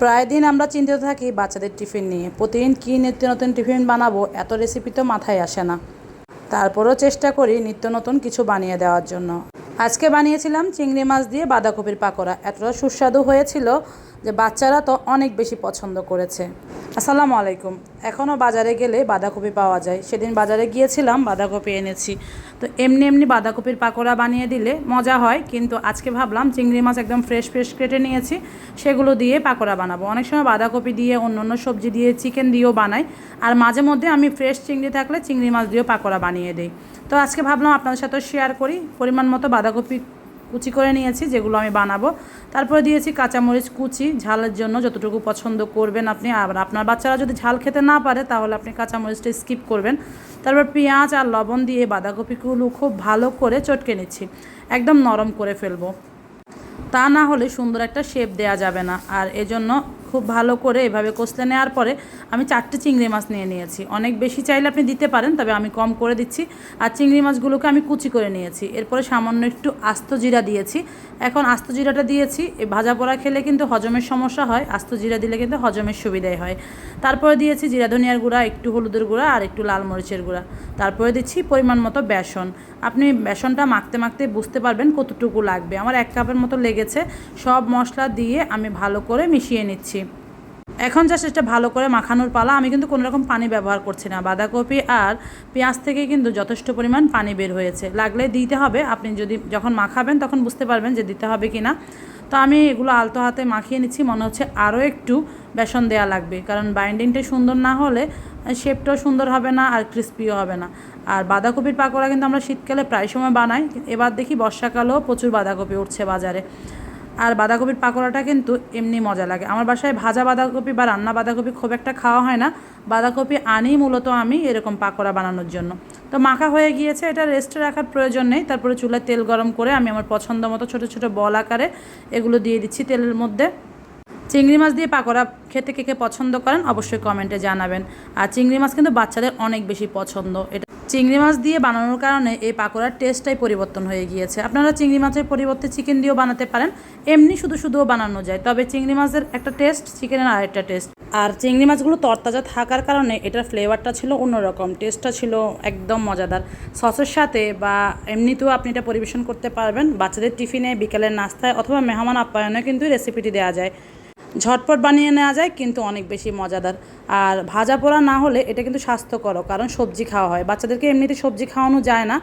প্রায় দিন আমরা চিন্তিত থাকি বাচ্চাদের টিফিন নিয়ে। প্রতিদিন কী নিত্য নতুন টিফিন বানাবো, এত রেসিপি তো মাথায় আসে না। তারপরও চেষ্টা করি নিত্য নতুন কিছু বানিয়ে দেওয়ার জন্য। আজকে বানিয়েছিলাম চিংড়ি মাছ দিয়ে বাঁধাকপির পাকোড়া। এতটা সুস্বাদু হয়েছিল যে বাচ্চারা তো অনেক বেশি পছন্দ করেছে। আসসালামু আলাইকুম। এখনও বাজারে গেলে বাঁধাকপি পাওয়া যায়। সেদিন বাজারে গিয়েছিলাম, বাঁধাকপি এনেছি। তো এমনি এমনি বাঁধাকপির পাকোড়া বানিয়ে দিলে মজা হয়, কিন্তু আজকে ভাবলাম চিংড়ি মাছ একদম ফ্রেশ ফ্রেশ কেটে নিয়েছি। সেগুলো দিয়ে পাকোড়া বানাবো। অনেক সময় বাঁধাকপি দিয়ে অন্য অন্য সবজি দিয়ে চিকেন দিয়েও বানাই। আর মাঝে মধ্যে আমি ফ্রেশ চিংড়ি থাকলে চিংড়ি মাছ দিয়েও পাকোড়া বানিয়ে দিই। তো আজকে ভাবলাম আপনাদের সাথেও শেয়ার করি। পরিমাণ মতো বাঁধাকপি কুচি করে নিয়েছি, যেগুলো আমি বানাবো। তারপরে দিয়েছি কাঁচামরিচ কুচি, ঝালের জন্য যতটুকু পছন্দ করবেন আপনি। আর আপনার বাচ্চারা যদি ঝাল খেতে না পারে, তাহলে আপনি কাঁচামরিচটা স্কিপ করবেন। তারপর পেঁয়াজ আর লবণ দিয়ে বাঁধাকপিগুলো খুব ভালো করে চটকে নিচ্ছি। একদম নরম করে ফেলব। তা না হলে সুন্দর একটা শেপ দেওয়া যাবে না। আর এজন্য খুব ভালো করে এভাবে কষলে নেওয়ার পরে আমি চারটে চিংড়ি মাছ নিয়ে নিয়েছি। অনেক বেশি চাইলে আপনি দিতে পারেন, তবে আমি কম করে দিচ্ছি। আর চিংড়ি মাছগুলোকে আমি কুচি করে নিয়েছি। এরপরে সামান্য একটু আস্ত জিরা দিয়েছি। এখন আস্ত জিরাটা দিয়েছি। ভাজা পোড়া খেলে কিন্তু হজমের সমস্যা হয়, আস্ত জিরা দিলে কিন্তু হজমের সুবিধাই হয়। তারপরে দিয়েছি জিরা ধনিয়ার গুঁড়া, একটু হলুদের গুঁড়া আর একটু লাল মরিচের গুঁড়া। তারপরে দিচ্ছি পরিমাণ মতো বেসন। আপনি বেসনটা মাখতে মাখতে বুঝতে পারবেন কতটুকু লাগবে। আমার এক কাপের মতো লেগেছে। সব মশলা দিয়ে আমি ভালো করে মিশিয়ে নিচ্ছি। এখন জাস্ট এটা ভালো করে মাখানোর পালা। আমি কিন্তু কোনো রকম পানি ব্যবহার করছি না। বাঁধাকপি আর পেঁয়াজ থেকে কিন্তু যথেষ্ট পরিমাণ পানি বের হয়েছে। লাগলে দিতে হবে। আপনি যদি যখন মাখাবেন তখন বুঝতে পারবেন যে দিতে হবে কি না তো আমি এগুলো আলতো হাতে মাখিয়ে নিচ্ছি। মনে হচ্ছে আরও একটু বেসন দেওয়া লাগবে। কারণ বাইন্ডিংটা সুন্দর না হলে শেপটাও সুন্দর হবে না আর ক্রিস্পিও হবে না। আর বাঁধাকপির পাকোড়া কিন্তু আমরা শীতকালে প্রায় সময় বানাই। এবার দেখি বর্ষাকালেও প্রচুর বাঁধাকপি উঠছে বাজারে। আর বাঁধাকপির পাকোড়াটা কিন্তু এমনি মজা লাগে। আমার বাসায় ভাজা বাঁধাকপি বা রান্না বাঁধাকপি খুব একটা খাওয়া হয় না। বাঁধাকপি আনি মূলত আমি এরকম পাকোড়া বানানোর জন্য। তো মাখা হয়ে গিয়েছে, এটা রেস্টে রাখার প্রয়োজন নেই। তারপরে চুলায় তেল গরম করে আমি আমার পছন্দ মতো ছোটো ছোটো বল আকারে এগুলো দিয়ে দিচ্ছি তেলের মধ্যে। চিংড়ি মাছ দিয়ে পাকোড়া খেতে কে কে পছন্দ করেন অবশ্যই কমেন্টে জানাবেন। আর চিংড়ি মাছ কিন্তু বাচ্চাদের অনেক বেশি পছন্দ। এটা চিংড়ি মাছ দিয়ে বানানোর কারণে এই পাকোড়ার টেস্টটাই পরিবর্তন হয়ে গিয়েছে। আপনারা চিংড়ি মাছের পরিবর্তে চিকেন দিয়েও বানাতে পারেন। এমনি শুধু শুধুও বানানো যায়। তবে চিংড়ি মাছের একটা টেস্ট, চিকেনের আরেকটা টেস্ট। আর চিংড়ি মাছগুলো তরতাজা থাকার কারণে এটার ফ্লেভারটা ছিল অন্যরকম। টেস্টটা ছিল একদম মজাদার। সসের সাথে বা এমনিতেও আপনি এটা পরিবেশন করতে পারবেন। বাচ্চাদের টিফিনে, বিকেলের নাস্তায় অথবা মেহমান আপ্যায়নে কিন্তু রেসিপিটি দেওয়া যায়। ঝটপট বানিয়ে নেওয়া যায়, কিন্তু অনেক বেশি মজাদার। আর ভাজা পোড়া না হলে এটা কিন্তু স্বাস্থ্যকর কারণ সবজি খাওয়া হয়। বাচ্চাদেরকে এমনিতে সবজি খাওয়ানো যায় না,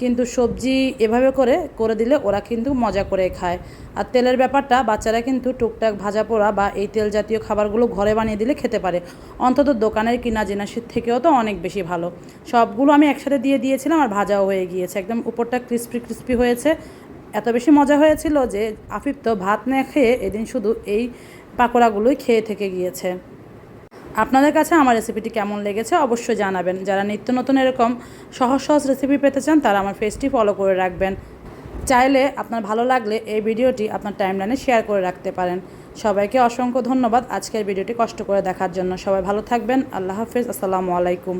কিন্তু সবজি এভাবে করে করে দিলে ওরা কিন্তু মজা করে খায়। আর তেলের ব্যাপারটা বাচ্চারা কিন্তু টুকটাক ভাজা পোড়া বা এই তেল জাতীয় খাবারগুলো ঘরে বানিয়ে দিলে খেতে পারে। অন্তত দোকানের কিনা জিনিসের থেকেও তো অনেক বেশি ভালো। সবগুলো আমি একসাথে দিয়ে দিয়েছিলাম আর ভাজাও হয়ে গিয়েছে। একদম উপরটা ক্রিস্পি ক্রিস্পি হয়েছে। এত বেশি মজা হয়েছিল যে আফিফ তো ভাত না খেয়ে এদিন শুধু এই পাকোড়াগুলোই খেয়ে থেকে গিয়েছে। আপনাদের কাছে আমার রেসিপিটি কেমন লেগেছে অবশ্যই জানাবেন। যারা নিত্য নতুন এরকম সহজ সহজ রেসিপি পেতে চান, তারা আমার ফেসটি ফলো করে রাখবেন। চাইলে আপনার ভালো লাগলে এই ভিডিওটি আপনার টাইমলাইনে শেয়ার করে রাখতে পারেন। সবাইকে অসংখ্য ধন্যবাদ আজকের ভিডিওটি কষ্ট করে দেখার জন্য। সবাই ভালো থাকবেন। আল্লাহ হাফিজ। আসসালামু আলাইকুম।